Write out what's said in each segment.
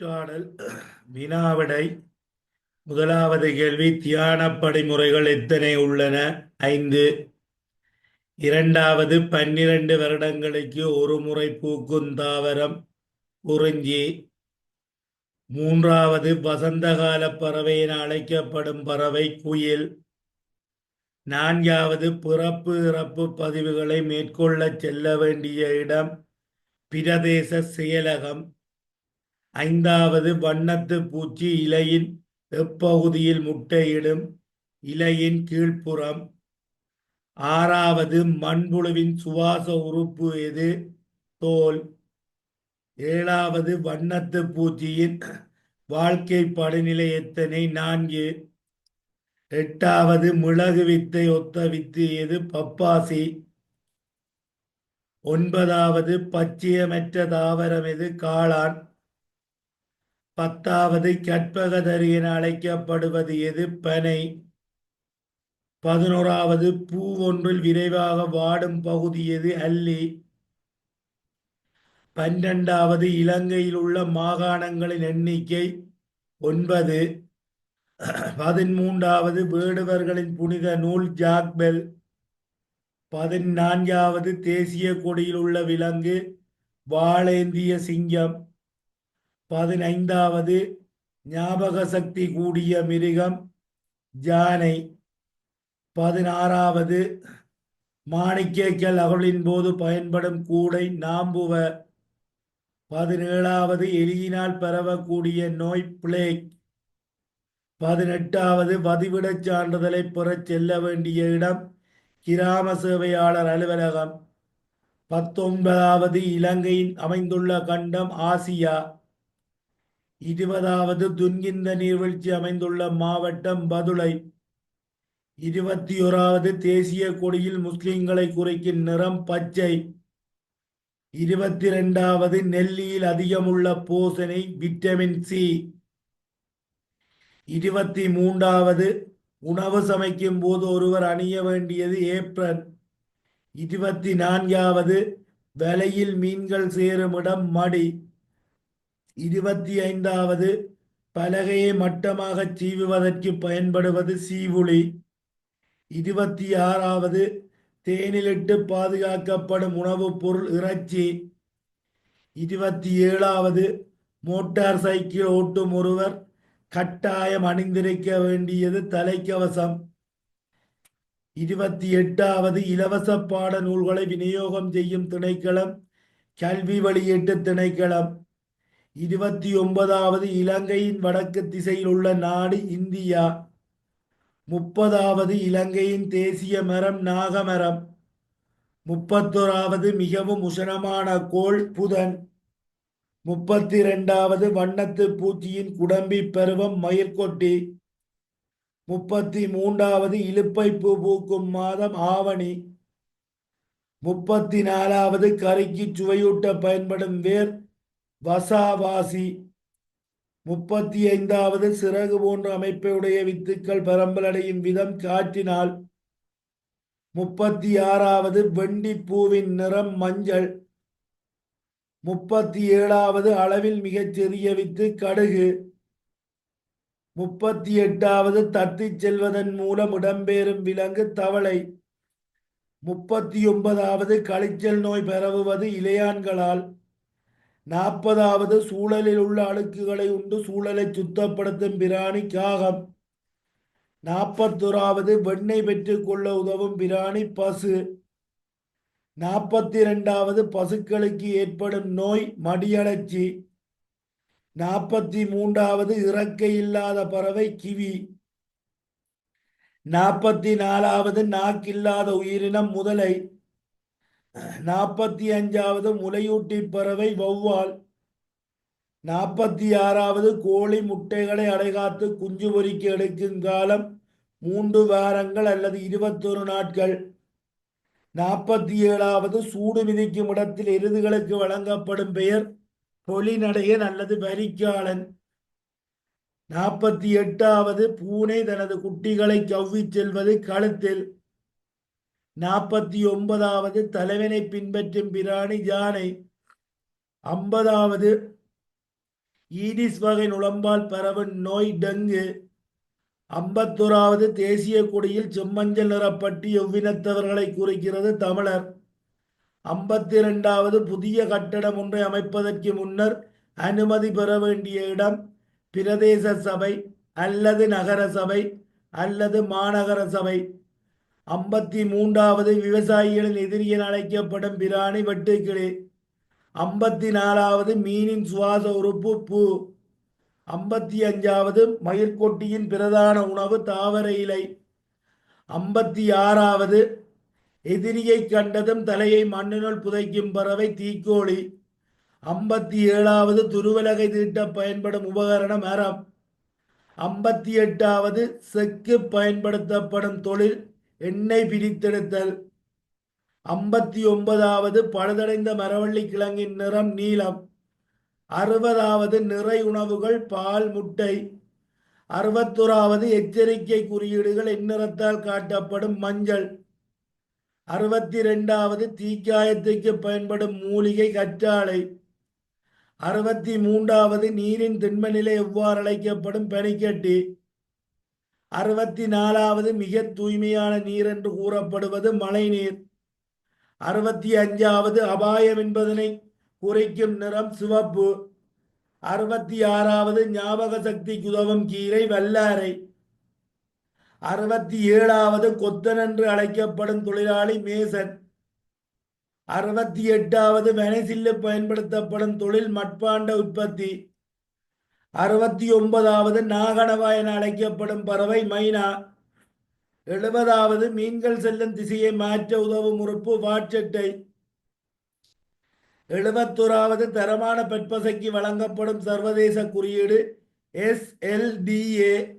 சொற்றாடல் வினாவிடை. முதலாவது கேள்வி தியான படிமுறைகள் எத்தனை உள்ளன? ஐந்து. இரண்டாவது பன்னிரண்டு வருடங்களுக்கு ஒரு முறை பூக்கும் தாவரம் உறிஞ்சி மூன்றாவது வசந்தகால பறவை என அழைக்கப்படும் பறவை குயில். நான்காவது பிறப்பு இறப்பு பதிவுகளை மேற்கொள்ளச் செல்ல வேண்டிய இடம் பிரதேச செயலகம். ஐந்தாவது வண்ணத்து பூச்சி இலையின் எப்பகுதியில் முட்டையிடும் இலையின் கீழ்ப்புறம். ஆறாவது மண்புழுவின் சுவாச உறுப்பு எது? தோல். ஏழாவது வண்ணத்து பூச்சியின் வாழ்க்கை படிநிலை எத்தனை? நான்கு. எட்டாவது மிளகு வித்தை ஒத்த வித்து எது? பப்பாசி. ஒன்பதாவது பச்சையமற்ற தாவரம் எது? காளான். பத்தாவது கற்பகதரி என அழைக்கப்படுவது எது பனை பதினோராவது பூ ஒன்றில் விரைவாக வாடும் பகுதி எது அல்லி. பன்னிரண்டாவது இலங்கையில் உள்ள மாகாணங்களின் எண்ணிக்கை ஒன்பது. பதிமூன்றாவது வேடுவர்களின் புனித நூல் ஜாக்பெல். பதினான்காவது தேசிய கொடியில் உள்ள விலங்கு வாழேந்திய சிங்கம். பதினைந்தாவது ஞாபக சக்தி கூடிய மிருகம் ஜானை பதினாறாவது மாணிக்கேக்கல் அகலின் போது பயன்படும் கூடை நாம்புவ. பதினேழாவது எலியினால் பரவக்கூடிய நோய் பிளேக். பதினெட்டாவது வதிவிடச் சான்றிதழை பெறச் செல்ல வேண்டிய இடம் கிராம சேவையாளர் அலுவலகம். பத்தொன்பதாவது இலங்கையின் அமைந்துள்ள கண்டம் ஆசியா. இருபதாவது துன்கிந்த நீர்வீழ்ச்சி அமைந்துள்ள மாவட்டம் பதுளை. இருபத்தி ஓராவது தேசிய கொடியில் முஸ்லிம்களை குறிக்கும் நிறம் பச்சை. இருபத்தி ரெண்டாவது நெல்லியில் அதிகமுள்ள பூசணி விட்டமின் சி. இருபத்தி மூன்றாவது உணவு சமைக்கும் போது ஒருவர் அணிய வேண்டியது ஏப்ரன் இருபத்தி நான்காவது வலையில் மீன்கள் சேரும் இடம் மடி. இருபத்தி ஐந்தாவது பலகையை மட்டமாக சீவுவதற்கு பயன்படுவது சீவுளி. இருபத்தி ஆறாவது தேனிலிட்டு பாதுகாக்கப்படும் உணவுப் பொருள் இறைச்சி. இருபத்தி ஏழாவது மோட்டார் சைக்கிள் ஓட்டும் ஒருவர் கட்டாயம் அணிந்திருக்க வேண்டியது தலைக்கவசம். இருபத்தி எட்டாவது இலவச பாட நூல்களை விநியோகம் செய்யும் திணைக்களம் கல்வி வெளியீட்டு திணைக்களம். இருபத்தி ஒன்பதாவது இலங்கையின் வடக்கு திசையில் உள்ள நாடு இந்தியா. முப்பதாவது இலங்கையின் தேசிய மரம் நாகமரம். முப்பத்தோராவது மிகவும் உஷணமான கோள் புதன். முப்பத்தி ரெண்டாவது வண்ணத்து பூச்சியின் குடம்பி பருவம் மயிர்கொட்டி. முப்பத்தி மூன்றாவது இழுப்பை பூ பூக்கும் மாதம் ஆவணி. முப்பத்தி நாலாவது கறிக்கு சுவையூட்ட பயன்படும் வேர் வசாவாசி. முப்பத்தி ஐந்தாவது சிறகு போன்ற அமைப்பையுடைய வித்துக்கள் பரம்பலடையும் விதம் காற்றினால். முப்பத்தி ஆறாவது வெண்டி பூவின் நிறம் மஞ்சள். முப்பத்தி ஏழாவது அளவில் மிகச் சிறிய வித்து கடுகு. முப்பத்தி எட்டாவது தத்திச் செல்வதன் மூலம் இடம்பெறும் விலங்கு தவளை. முப்பத்தி ஒன்பதாவது கழிச்சல் நோய் பரவுவது இலையான்களால். நாற்பதாவது சூழலில் உள்ள அழுக்குகளை உண்டு சூழலை சுத்தப்படுத்தும் பிராணி காகம் நாற்பத்தோராவது வெண்ணெய் பெற்றுக்கொள்ள உதவும் பிராணி பசு. நாற்பத்தி இரண்டாவது பசுக்களுக்கு ஏற்படும் நோய் மடியழற்சி நாற்பத்தி மூன்றாவது இறக்கை இல்லாத பறவை கிவி. நாற்பத்தி நாலாவது நாக்கில்லாத உயிரினம் முதலை. நாற்பத்தி அஞ்சாவது முலையூட்டி பறவை வௌவால். நாற்பத்தி ஆறாவது கோழி முட்டைகளை அடைகாத்து குஞ்சு பொறிக்க எடுக்கும் காலம் மூன்று வாரங்கள் அல்லது இருபத்தொரு நாட்கள். நாற்பத்தி ஏழாவது சூடு மிதிக்கும் இடத்தில் எருதுகளுக்கு வழங்கப்படும் பெயர் பொலிநடையன் அல்லது வரிக்காலன். நாற்பத்தி எட்டாவது பூனை தனது குட்டிகளை கவ்வி செல்வது கழுத்தில். நாற்பத்தி ஒன்பதாவது தலைவனை பின்பற்றும் பிராணி யானை. ஐம்பதாவது ஈடிஸ் வகை நுழம்பால் பரவும் நோய் டெங்கு. ஐம்பத்தோராவது தேசிய கொடியில் செம்மஞ்சள் நிறப்பட்டி எவ்வினத்தவர்களை குறிக்கிறது தமிழர். ஐம்பத்தி இரண்டாவது புதிய கட்டடம் ஒன்றை அமைப்பதற்கு முன்னர் அனுமதி பெற வேண்டிய இடம் பிரதேச சபை அல்லது நகர சபை அல்லது மாநகர சபை ஐம்பத்தி மூன்றாவது விவசாயிகளின் எதிரி என அழைக்கப்படும் பிராணி வெட்டுக்கிளி. ஐம்பத்தி நாலாவது மீனின் சுவாச உறுப்பு பூ. ஐம்பத்தி அஞ்சாவது மயிர்கொட்டியின் பிரதான உணவு தாவர இலை. ஐம்பத்தி ஆறாவது எதிரியை கண்டதும் தலையை மண்ணினுள் புதைக்கும் பறவை தீக்கோழி. ஐம்பத்தி ஏழாவது துருவலகை தீட்ட பயன்படும் உபகரண மரம். ஐம்பத்தி எட்டாவது செக்கு பயன்படுத்தப்படும் தொழில். எண்ணெய் பிரித்தெடுத்தல். ஐம்பத்தி ஒன்பதாவது பழுதடைந்த மரவள்ளி கிழங்கின் நிறம் நீலம். அறுபதாவது நிறை உணவுகள் பால் முட்டை. அறுபத்தோராவது எச்சரிக்கை குறியீடுகள் எந்நிறத்தால் காட்டப்படும் மஞ்சள். அறுபத்தி ரெண்டாவது தீக்காயத்துக்கு பயன்படும் மூலிகை கற்றாழை. அறுபத்தி மூன்றாவது நீரின் திண்மநிலை எவ்வாறு அழைக்கப்படும் பனிக்கட்டி. அறுபத்தி நாலாவது மிக தூய்மையான நீர் என்று கூறப்படுவது மழைநீர் அறுபத்தி அஞ்சாவது அபாயம் என்பதனை குறைக்கும் நிறம் சிவப்பு. அறுபத்தி ஆறாவது ஞாபக சக்தி குதவும் கீரை வல்லாரை அறுபத்தி ஏழாவது கொத்தன் என்று அழைக்கப்படும் தொழிலாளி மேசன். அறுபத்தி எட்டாவது வெனசில்லு பயன்படுத்தப்படும் தொழில் மட்பாண்ட உற்பத்தி. அறுபத்தி ஒன்பதாவது நாகனவா என அழைக்கப்படும் பறவை மைனா. எழுபதாவது மீன்கள் செல்லும் திசையை மாற்ற உதவும் உறுப்பு வாட்சட்டை. எழுபத்தோராவது தரமான பெட்பசைக்கு வழங்கப்படும் சர்வதேச குறியீடு எஸ்எல்டிஏ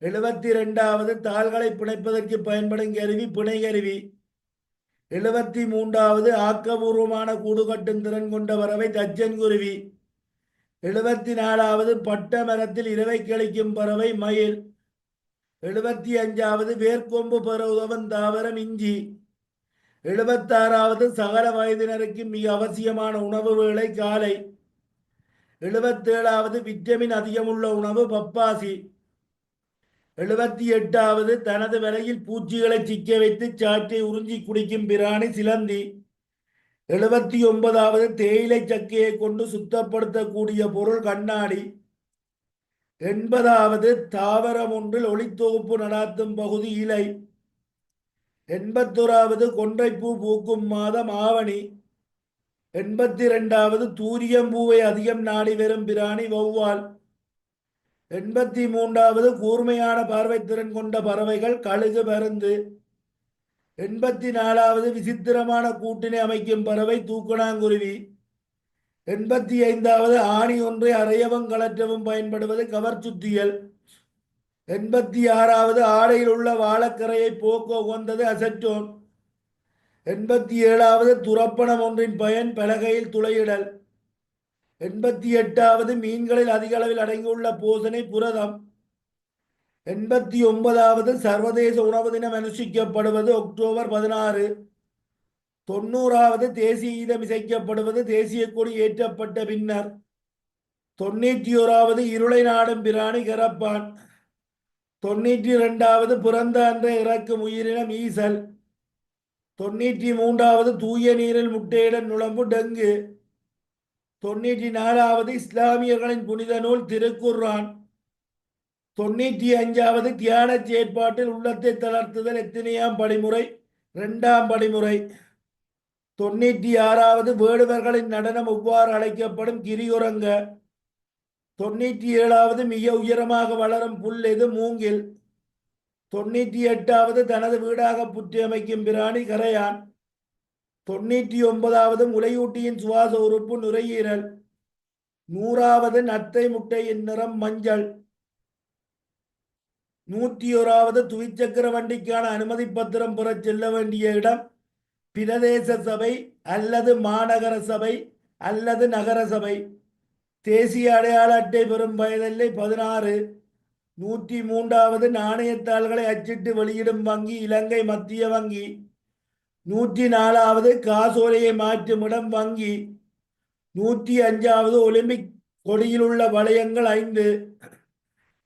எழுபத்தி ரெண்டாவது தாள்களை பிணைப்பதற்கு பயன்படும் கருவி பிணை கருவி. எழுபத்தி மூன்றாவது ஆக்கபூர்வமான கூடு கட்டும் திறன் கொண்ட பறவை தச்சன் குருவி. எழுபத்தி நாலாவது பட்ட மரத்தில் இரவை கழிக்கும் பறவை மயில். எழுபத்தி அஞ்சாவது வேர்க்கொம்பு பெற உதவும் தாவரம் இஞ்சி. எழுபத்தாறாவது சகல வயதினருக்கு மிக அவசியமான உணவு வேளை காலை. எழுபத்தேழாவது விட்டமின் அதிகமுள்ள உணவு பப்பாசி. எழுபத்தி எட்டாவது தனது விலையில் பூச்சிகளை சிக்க வைத்து சாற்றை உறிஞ்சி குடிக்கும் பிராணி சிலந்தி. எழுபத்தி ஒன்பதாவது தேயிலை சக்கையை கொண்டு சுத்தப்படுத்தக்கூடிய பொருள் கண்ணாடி. எண்பதாவது தாவரம் ஒன்றில் ஒளித்தொகுப்பு நடாத்தும் பகுதி இலை. எண்பத்தோராவது கொன்றைப்பூ பூக்கும் மாதம் ஆவணி. எண்பத்தி ரெண்டாவது தூரியம்பூவை அதிகம் நாடி வரும் பிராணி வௌவால். எண்பத்தி மூன்றாவது கூர்மையான பார்வைத்திறன் கொண்ட பறவைகள் கழுகு பருந்து. எண்பத்தி நாலாவது விசித்திரமான கூட்டினை அமைக்கும் பறவை தூக்கணாங்குருவி எண்பத்தி ஐந்தாவது ஆணி ஒன்றை அறையவும் கலற்றவும் பயன்படுவது கவர்ச்சுத்தியல். எண்பத்தி ஆறாவது ஆடையில் உள்ள வாழக்கரையை போக்க உகந்தது அசட்டோன். எண்பத்தி ஏழாவது துரப்பணம் ஒன்றின் பயன் பலகையில் துளையிடல். எண்பத்தி எட்டாவது மீன்களில் அதிக அளவில் அடங்கியுள்ள போசனை புரதம். எண்பத்தி ஒன்பதாவது சர்வதேச உணவு தினம் அனுஷ்டிக்கப்படுவது அக்டோபர் பதினாறு. தொண்ணூறாவது தேசிய கீதம் இசைக்கப்படுவது தேசிய கொடி ஏற்றப்பட்ட பின்னர். தொண்ணூற்றி ஓராவது இருளை நாடும் பிராணி கரப்பான். தொண்ணூற்றி இரண்டாவது பிறந்த அன்றே இறக்கும் உயிரினம் ஈசல். தொண்ணூற்றி மூன்றாவது தூய நீரில் முட்டையிட நுழம்பு டெங்கு. தொண்ணூற்றி நாலாவது இஸ்லாமியர்களின் புனித நூல் திருக்குர்ரான் தொண்ணூற்றி அஞ்சாவது தியான செயற்பாட்டில் உள்ளத்தை தளர்த்துதல் எத்தனையாம் படிமுறை? ரெண்டாம் படிமுறை. தொண்ணூற்றி ஆறாவது வேடுவர்களின் நடனம் எவ்வாறு அழைக்கப்படும்? கிரியுரங்க. தொண்ணூற்றி ஏழாவது மிக உயரமாக வளரும் புல் எது? மூங்கில். தொண்ணூற்றி எட்டாவது தனது வீடாக புற்றி அமைக்கும் பிராணி கரையான். தொண்ணூற்றி ஒன்பதாவது முலையூட்டியின் சுவாச உறுப்பு நுரையீரல். நூறாவது நத்தை முட்டையின் நிறம் மஞ்சள். நூற்றி ஓராவது துவிச்சக்கர வண்டிக்கான அனுமதி பத்திரம் பெற செல்ல வேண்டிய இடம் பிரதேச சபை அல்லது மாநகர சபை அல்லது நகர சபை. தேசிய அடையாள அட்டை பெறும் வயதில்லை. பதினாறு. நூற்றி மூன்றாவது நாணயத்தாள்களை அச்சிட்டு வெளியிடும் வங்கி இலங்கை மத்திய வங்கி. நூற்றி நாலாவது காசோலையை மாற்றும் இடம் வங்கி. நூற்றி அஞ்சாவது ஒலிம்பிக் கொடியில் உள்ள வளையங்கள் ஐந்து.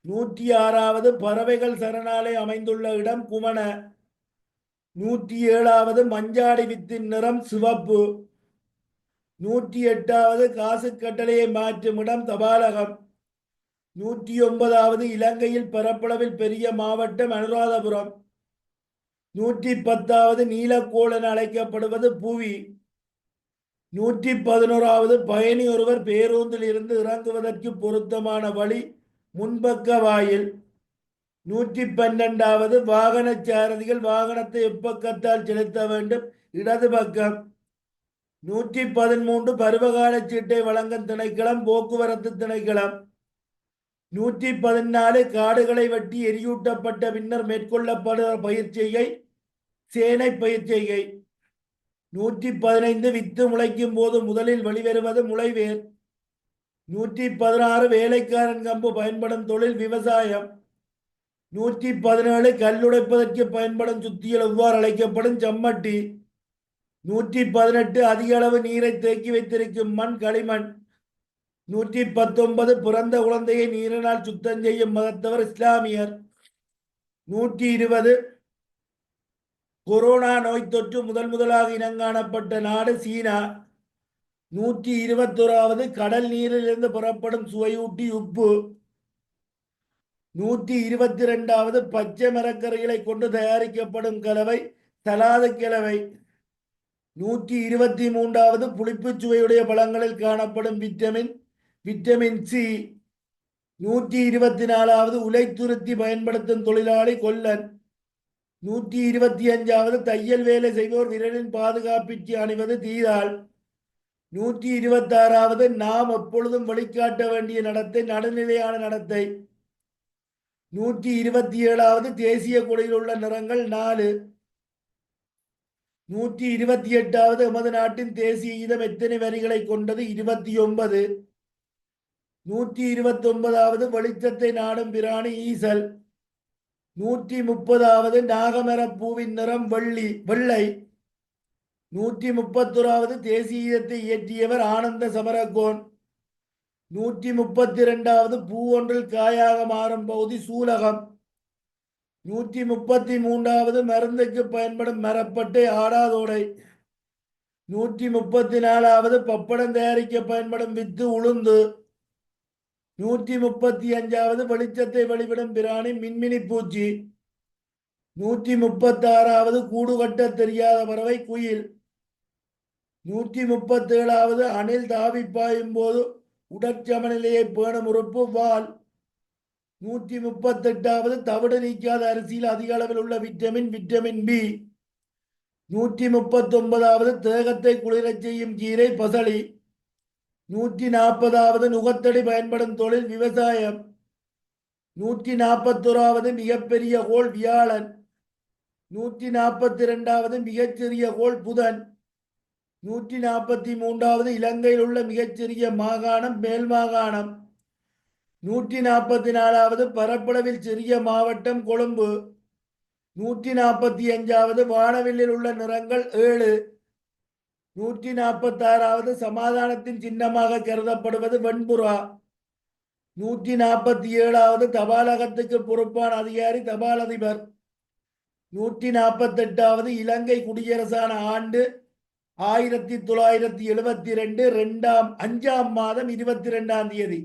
நூற்றி ஆறாவது பறவைகள் சரணாலயம் அமைந்துள்ள இடம் குமண. நூற்றி ஏழாவது மஞ்சாடி வித்தின் நிறம் சிவப்பு. நூற்றி எட்டாவது காசு கட்டளையை மாற்றும் இடம் தபாலகம். நூற்றி ஒன்பதாவது இலங்கையில் பரப்பளவில் பெரிய மாவட்டம் அனுராதபுரம். நூற்றி பத்தாவது நீலக்கோள் என அழைக்கப்படுவது புவி. நூற்றி பதினோராவது பயணி ஒருவர் பேருந்தில் இருந்து இறங்குவதற்கு பொருத்தமான வழி முன்பக்க வாயில் நூற்றி பன்னெண்டாவது வாகன சாரதிகள் வாகனத்தை எப்பக்கத்தால் செலுத்த வேண்டும்? இடது பக்கம். நூற்றி பதிமூன்று பருவகால சீட்டை வழங்கும் திணைக்களம் போக்குவரத்து திணைக்களம். நூற்றி பதினாலு காடுகளை வெட்டி எரியூட்டப்பட்ட பின்னர் மேற்கொள்ளப்படுகிற பயிற்சியை சேனை பயிற்சியை. நூற்றி பதினைந்து வித்து முளைக்கும் போது முதலில் வெளிவருவது முளைவேர். நூற்றி பதினாறு வேலைக்காரன் கம்பு பயன்படும் தொழில் விவசாயம். நூற்றி பதினேழு கல்லுடைப்பதற்கு பயன்படும் சுத்தியல் எவ்வாறு அழைக்கப்படும் செம்மட்டி. நூற்றி பதினெட்டு அதிக அளவு நீரை தேக்கி வைத்திருக்கும் மண் களிமண். நூற்றி பத்தொன்பது பிறந்த குழந்தையை நீரினால் சுத்தம் செய்யும் மகத்தவர் இஸ்லாமியர். நூற்றி இருபது கொரோனா நோய் தொற்று முதல் முதலாக இனங்காணப்பட்ட நாடு சீனா. நூற்றி இருபத்தோராவது கடல் நீரிலிருந்து புறப்படும் சுவையூட்டி உப்பு. நூற்றி இருபத்தி ரெண்டாவது பச்சை மரக்கறிகளை கொண்டு தயாரிக்கப்படும் கலவை தலாத கிழவை நூற்றி இருபத்தி மூன்றாவது புளிப்புச் சுவையுடைய பழங்களில் காணப்படும் விட்டமின் விட்டமின் சி நூற்றி இருபத்தி நாலாவது உலைத்துருத்தி பயன்படுத்தும் தொழிலாளி கொல்லன். நூற்றி இருபத்தி அஞ்சாவது தையல் வேலை செய்வோர் விரலின் பாதுகாப்பிற்கு அணிவது தீதாள் நூற்றி இருபத்தாறாவது நாம் எப்பொழுதும் வழிகாட்ட வேண்டிய நடத்தை நடுநிலையான நடத்தை. நூற்றி இருபத்தி ஏழாவது தேசிய கொடியில் உள்ள நிறங்கள் நாலு. நூற்றி இருபத்தி எட்டாவது எமது நாட்டின் தேசிய கீதம் எத்தனை வரிகளை கொண்டது? இருபத்தி ஒன்பது. நூற்றி இருபத்தி ஒன்பதாவது வெளிச்சத்தை நாடும் பிராணி ஈசல். நூற்றி முப்பதாவது நாகமரப் பூவின் நிறம் வெள்ளி வெள்ளை. நூற்றி முப்பத்தொராவது தேசியத்தை இயற்றியவர் ஆனந்த சமரகோன். நூற்றி முப்பத்தி ரெண்டாவது பூ ஒன்றில் காயாக மாறும் பகுதி சூலகம். நூற்றி முப்பத்தி மூன்றாவது மருந்துக்கு பயன்படும் மரப்பட்டை ஆடாதோடை. நூற்றி முப்பத்தி நாலாவது பப்படம் தயாரிக்க பயன்படும் வித்து உளுந்து. நூற்றி முப்பத்தி அஞ்சாவது வெளிச்சத்தை வெளிவிடும் பிராணி மின்மினி பூச்சி. நூற்றி முப்பத்தாறாவது கூடு கட்ட தெரியாத பறவை குயில். நூற்றி முப்பத்தேழாவது அணில் தாவி பாயும் போது உடற்சமநிலையை பேணும் உறுப்பு வால். நூற்றி முப்பத்தெட்டாவது தவிடு நீக்காத அரிசியில் அதிக அளவில் உள்ள விட்டமின் விட்டமின் பி நூற்றி முப்பத்தொன்பதாவது தேகத்தை குளிரச் செய்யும் கீரை பசளி. நூற்றி நாற்பதாவது நுகத்தடி பயன்படும் தொழில் விவசாயம். நூற்றி நாற்பத்தோராவது மிகப்பெரிய கோள் வியாழன். நூற்றி நாற்பத்தி ரெண்டாவது மிகச்சிறிய கோள் புதன். நூற்றி நாற்பத்தி மூன்றாவது இலங்கையில் உள்ள மிகச்சிறிய மாகாணம் மேல் மாகாணம் நூற்றி நாற்பத்தி நாலாவது பரப்பளவில் சிறிய மாவட்டம் கொழும்பு. நூற்றி நாற்பத்தி அஞ்சாவது வானவில்லில் உள்ள நிறங்கள் ஏழு. நூற்றி நாற்பத்தாறாவது சமாதானத்தின் சின்னமாக கருதப்படுவது வெண்புறா. நூற்றி நாற்பத்தி ஏழாவது தபாலகத்துக்கு பொறுப்பான அதிகாரி தபால் அதிபர் நூற்றி நாற்பத்தெட்டாவது இலங்கை குடியரசான ஆண்டு ஆயிரத்தி தொள்ளாயிரத்தி எழுபத்தி ரெண்டு ரெண்டாம் அஞ்சாம் மாதம் இருபத்தி ரெண்டாம் தேதி.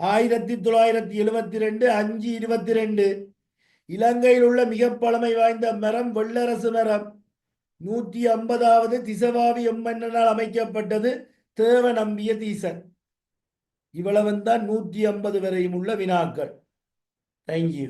ஆயிரத்தி தொள்ளாயிரத்தி எழுபத்தி ரெண்டு அஞ்சு இருபத்தி ரெண்டு. இலங்கையில் உள்ள மிக பழமை வாய்ந்த மரம் வெள்ளரசு மரம். நூற்றி ஐம்பதாவது திசவாவி எம்மன்னால் அமைக்கப்பட்டது தேவ நம்பிய தீசன். இவ்வளவன் தான் நூற்றி ஐம்பது வரையும் உள்ள வினாக்கள். தேங்க்யூ